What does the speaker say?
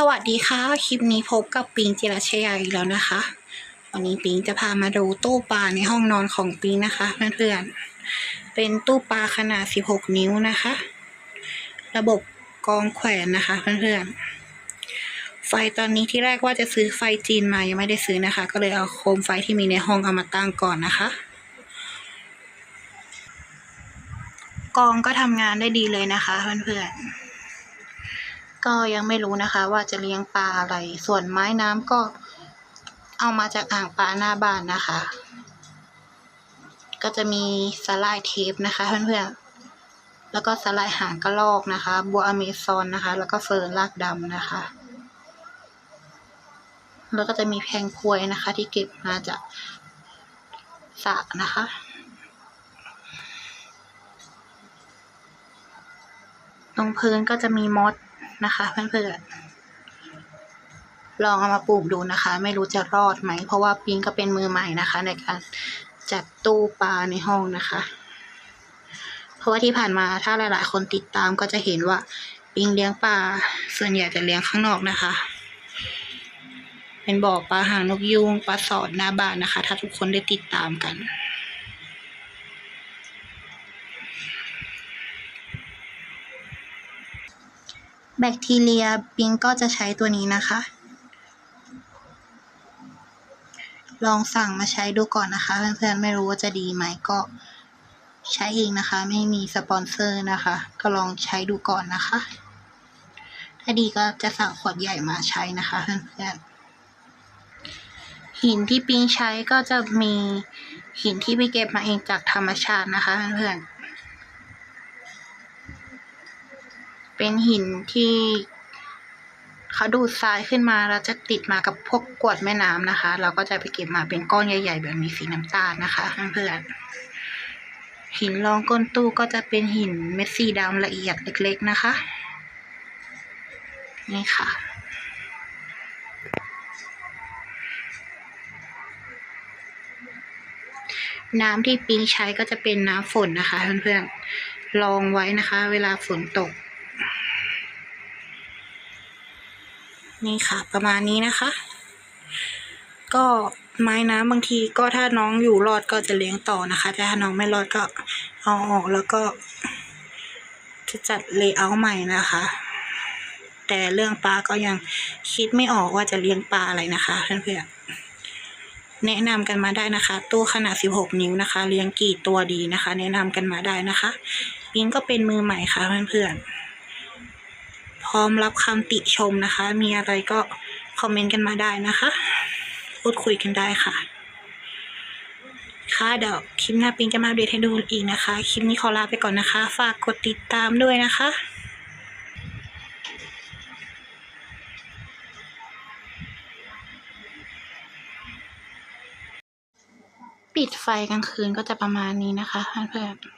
สวัสดีค่ะ คลิปนี้พบกับปิงจิรชยาอีกแล้วนะคะ วันนี้ปิงจะพามาดูตู้ปลาในห้องนอนของปิงนะคะเพื่อนๆเป็นตู้ปลาขนาด 16 นิ้วนะคะ ระบบกองแขวนนะคะเพื่อนๆไฟตอนนี้ที่แรกว่าจะซื้อไฟจีนมายังไม่ได้ซื้อนะคะ ก็เลยเอาโคมไฟที่มีในห้องเอามาตั้งก่อนนะคะ กองก็ทำงานได้ดีเลยนะคะเพื่อนๆ ก็ยังไม่รู้นะคะ ว่าจะเลี้ยงปลาอะไร ส่วนไม้น้ำก็เอามาจากอ่างปลาหน้าบ้านนะคะ ก็จะมีสไลด์เทปนะคะเพื่อนๆ แล้วก็สไลด์หางกระรอกนะคะ บัวอเมซอนนะคะ แล้วก็เฟิร์นลากดำนะคะ แล้วก็จะมีแพงพวยนะคะ ที่เก็บมาจากสระนะคะตรงพื้นก็จะมีมด นะคะเพื่อนๆลองเอามาปลูกดูนะคะ ไม่รู้จะรอดไหม เพราะว่าปิงก็เป็นมือใหม่นะคะ ในการจัดตู้ปลาในห้องนะคะ เพราะว่าที่ผ่านมาถ้าหลาย ๆ คนติดตามก็จะเห็นว่าปิงเลี้ยงปลาส่วนใหญ่จะเลี้ยงข้างนอกนะคะ เป็นบ่อปลาหางนกยูงปลาสอดหน้าบ้านนะคะ ถ้าทุกคนได้ติดตามกัน แบคทีเรียปิงก็จะใช้ตัวนี้นะคะ ลองสั่งมาใช้ดูก่อนนะคะ เพื่อนๆไม่รู้ว่าจะดีไหมก็ใช้เองนะคะ ไม่มีสปอนเซอร์นะคะ ก็ลองใช้ดูก่อนนะคะ ถ้าดีก็จะสั่งขวดใหญ่มาใช้นะคะเพื่อนๆหินที่ปิงใช้ก็จะมีหินที่ไปเก็บมาเองจากธรรมชาตินะคะเพื่อนๆ เป็นหินที่เขาดูดทรายขึ้นมาแล้วจะติดมากับพวกกวดแม่น้ำนะคะ เราก็จะไปเก็บมาเป็นก้อนใหญ่ ๆ แบบนี้สีน้ำตาลนะคะเพื่อนๆหินรองก้นตู้ก็จะเป็นหินเม็ดสีดำละเอียดเล็ก ๆนะคะ นี่ค่ะน้ำที่ปิงใช้ก็จะเป็นน้ำฝนนะคะเพื่อนๆ ลองไว้นะคะ เวลาฝนตก นี่ค่ะประมาณนี้นะคะ ก็ไม้น้ำบางทีก็ถ้าน้องอยู่รอดก็จะเลี้ยงต่อนะคะ แต่ถ้าน้องไม่รอดก็เอาออกแล้วก็จะจัดเลเยอร์ใหม่นะคะ แต่เรื่องปลาก็ยังคิดไม่ออกว่าจะเลี้ยงปลาอะไรนะคะเพื่อนๆแนะนำกันมาได้นะคะ ตู้ขนาด 16 นิ้วนะคะ เลี้ยงกี่ตัวดีนะคะ แนะนำกันมาได้นะคะปิงก็เป็นมือใหม่ค่ะเพื่อนๆ พร้อมรับคำติชมนะคะ มีอะไรก็คอมเมนต์กันมาได้นะคะ พูดคุยกันได้ค่ะ ค่ะเดี๋ยวคลิปหน้าปิงจะมาเดตให้ดูอีกนะคะ คลิปนี้ขอลาไปก่อนนะคะ ฝากกดติดตามด้วยนะคะปิดไฟกลางคืนก็จะประมาณนี้นะคะเพื่อนๆ